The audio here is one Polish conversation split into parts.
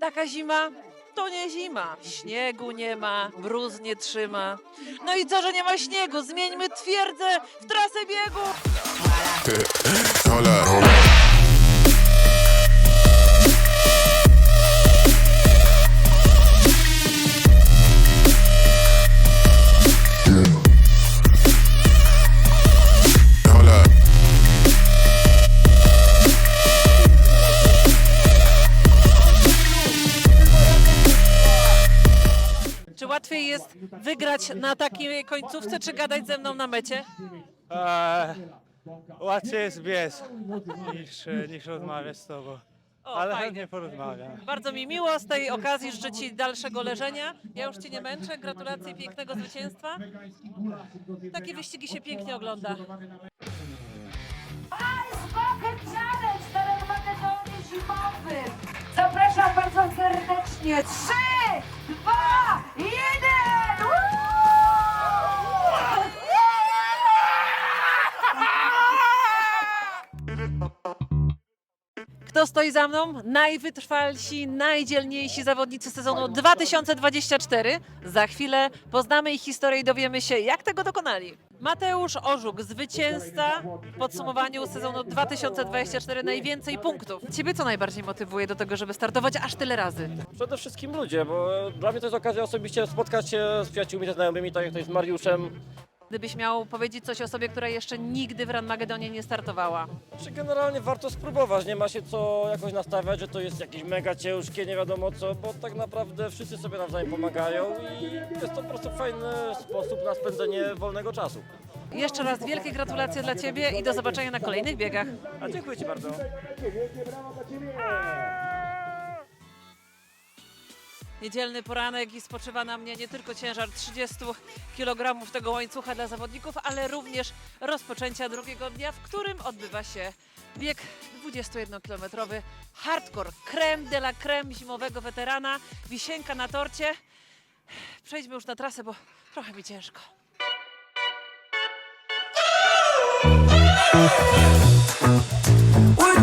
Taka zima to nie zima. Śniegu nie ma, mróz nie trzyma. No i co, że nie ma śniegu? Zmieńmy twierdzę w trasę biegu! Czy łatwiej jest wygrać na takiej końcówce, czy gadać ze mną na mecie? Eee, łatwiej jest biec niż, niż rozmawiać z tobą. O, Ale fajnie. chętnie porozmawiam. Bardzo mi miło z tej okazji, życzę Ci dalszego leżenia. Ja już Cię nie męczę. Gratulacje pięknego zwycięstwa. Takie wyścigi się pięknie ogląda. Ice Bucket Challenge zimowym. Zapraszam bardzo serdecznie. Trzy, Kto stoi za mną? Najwytrwalsi, najdzielniejsi zawodnicy sezonu 2024. Za chwilę poznamy ich historię i dowiemy się, jak tego dokonali. Mateusz Orzuk, zwycięzca w podsumowaniu sezonu 2024, najwięcej punktów. Ciebie co najbardziej motywuje do tego, żeby startować aż tyle razy? Przede wszystkim ludzie, bo dla mnie to jest okazja osobiście spotkać się z przyjaciółmi, ze znajomymi, tak jak to jest z Mariuszem. Gdybyś miał powiedzieć coś osobie, która jeszcze nigdy w Ranmagedonie nie startowała. Czy generalnie warto spróbować, nie ma się co jakoś nastawiać, że to jest jakieś mega ciężkie, nie wiadomo co, bo tak naprawdę wszyscy sobie nawzajem pomagają i jest to po prostu fajny sposób na spędzenie wolnego czasu. Jeszcze raz wielkie gratulacje dla Ciebie i do zobaczenia na kolejnych biegach. A dziękuję Ci bardzo. Niedzielny poranek i spoczywa na mnie nie tylko ciężar 30 kg tego łańcucha dla zawodników, ale również rozpoczęcia drugiego dnia, w którym odbywa się bieg 21-kilometrowy hardcore, creme de la creme zimowego weterana, wisienka na torcie. Przejdźmy już na trasę, bo trochę mi ciężko.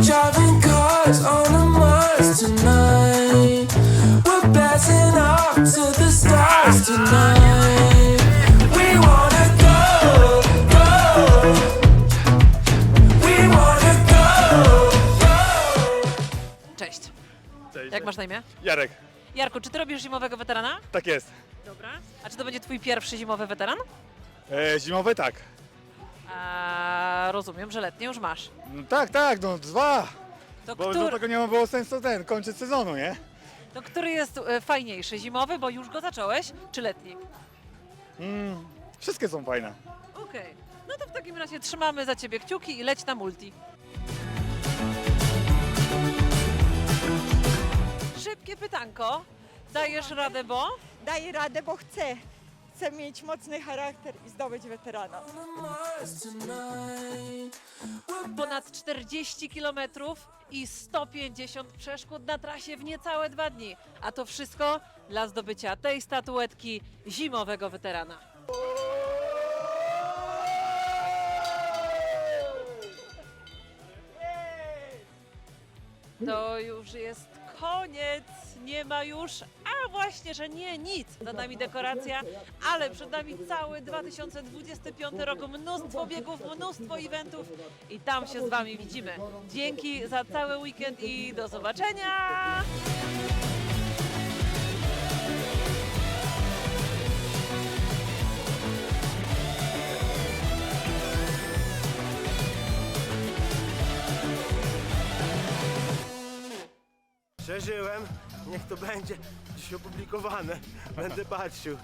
Driving cars on a Mars tonight. Masz na imię? Jarek, Jarku, czy ty robisz zimowego weterana? tak jest. Dobra. A czy to będzie twój pierwszy zimowy weteran? E, zimowe tak. A, rozumiem, że letnie już masz. No, tak, tak, no dwa. To, Bo do któr, tego nie ma było sensu ten, kończyć sezonu, nie? to który jest e, fajniejszy? Zimowy, bo już go zacząłeś, czy letni? Mm, wszystkie są fajne. Okej. No to w takim razie trzymamy za ciebie kciuki i leć na multi. Szybkie pytanko. Dajesz radę, bo? daję radę, bo chcę. Chcę mieć mocny charakter i zdobyć weterana. Ponad 40 km i 150 przeszkód na trasie w niecałe dwa dni. A to wszystko dla zdobycia tej statuetki zimowego weterana. To już jest koniec, nie ma już, a właśnie, że nie, nic. Za nami dekoracja, ale przed nami cały 2025 rok, mnóstwo biegów, mnóstwo eventów i tam się z Wami widzimy. Dzięki za cały weekend i do zobaczenia! Przeżyłem, niech to będzie dziś opublikowane. Będę patrzył.